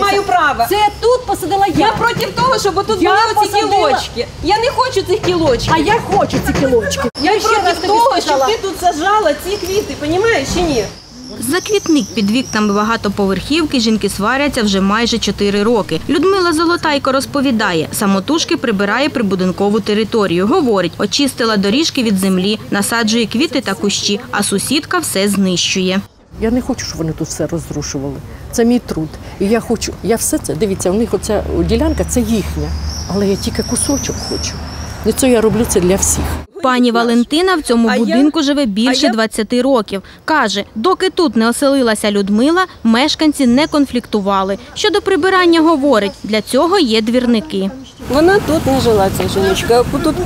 маю права. Це тут посадила я. Я проти того, щоб тут Я були оці посадила- кілочки. Я не хочу цих кілочків. А я хочу ці кілочки. Я ще раз проти тобі того, щоб сказала. ти тут сажала ці квіти, розумієш чи ні? За квітник під вікнами багатоповерхівки жінки сваряться вже майже 4 роки. Людмила Золотайко розповідає, самотужки прибирає прибудинкову територію. Говорить, очистила доріжки від землі, насаджує квіти та кущі, а сусідка все знищує. Я не хочу, щоб вони тут все розрушували. Це мій труд. І я хочу, я все це, дивіться, у них оця ділянка це їхня. Але я тільки кусочок хочу. І це я роблю це для всіх. Пані Валентина в цьому А я- будинку живе більше 20 років. Каже, доки тут не оселилася Людмила, мешканці не конфліктували. Щодо прибирання говорить, для цього є двірники. Вона тут не жила, ця жіночка. Тут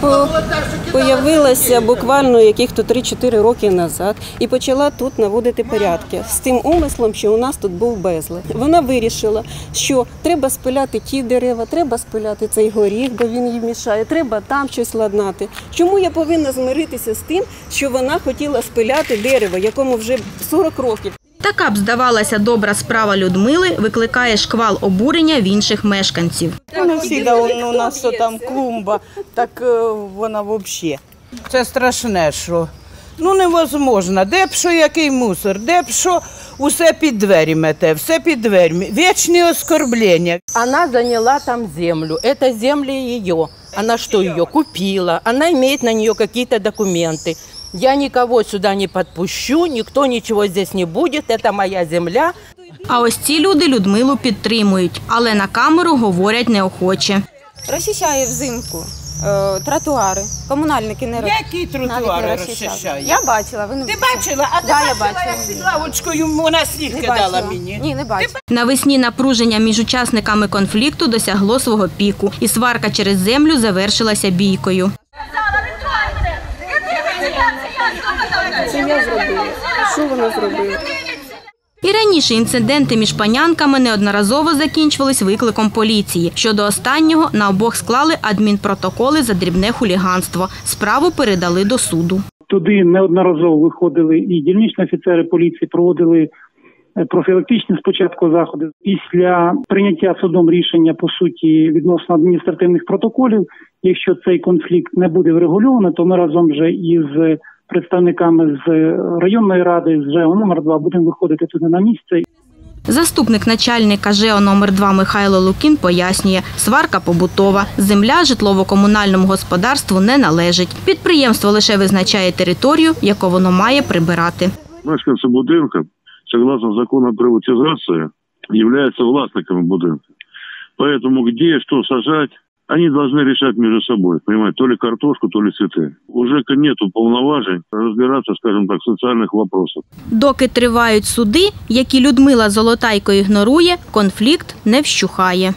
появилася буквально яких-то 3-4 роки назад і почала тут наводити порядки з тим умислом, що у нас тут був безлад. Вона вирішила, що треба спиляти ті дерева, треба спиляти цей горіх, бо він їй мішає, треба там щось ладнати. Чому я повинна змиритися з тим, що вона хотіла спиляти дерево, якому вже 40 років? Така б здавалася добра справа Людмили, викликає шквал обурення в інших мешканців. Не всі у нас що там клумба, так е, вона взагалі. Це страшне, що. Ну невозможно. Де б що який мусор, де б що усе під двері мете, все під дверми. Вічні оскорблення. Она заняла там землю. Это земля ее. Она что, ее купила? Она имеет на нее какие-то документы. Я никого сюда не подпущу, никто ничего здесь не будет. Это моя земля. А ось ці люди Людмилу підтримують, але на камеру говорять неохоче. розчищає взимку е, тротуари. Комунальники не роз- Які навіть тротуари не розчищають? Я бачила, ви не Ти бачила, а ти Да, я бачила, бачила. як під лавочкою вона сніг не кидала бачила. мені. Ні, не бачила. Навесні напруження між учасниками конфлікту досягло свого піку, і сварка через землю завершилася бійкою. Це я зробила. Що вона зробила? І раніше інциденти між панянками неодноразово закінчувались викликом поліції. Щодо останнього на обох склали адмінпротоколи за дрібне хуліганство. Справу передали до суду. Туди неодноразово виходили і дільничні офіцери поліції проводили е, профілактичні спочатку заходи. Після прийняття судом рішення по суті відносно адміністративних протоколів, якщо цей конфлікт не буде врегульовано, то ми разом вже із представниками з районної ради з ЖЕО номер 2 будемо виходити туди на місце Заступник начальника ЖЕО номер 2 Михайло Лукін пояснює, сварка побутова, земля житлово-комунальному господарству не належить. Підприємство лише визначає територію, яку воно має прибирати. Мешканці будинка, согласно закону о приватизации, являются властниками будинка. Поэтому где что сажать, они должны решать между собой, понимаете, то ли картошку, то ли цветы. Уже нету полноважень разбираться, скажем так, в социальных вопросах. Доки тривають суди, які Людмила Золотайко ігнорує, конфлікт не вщухає.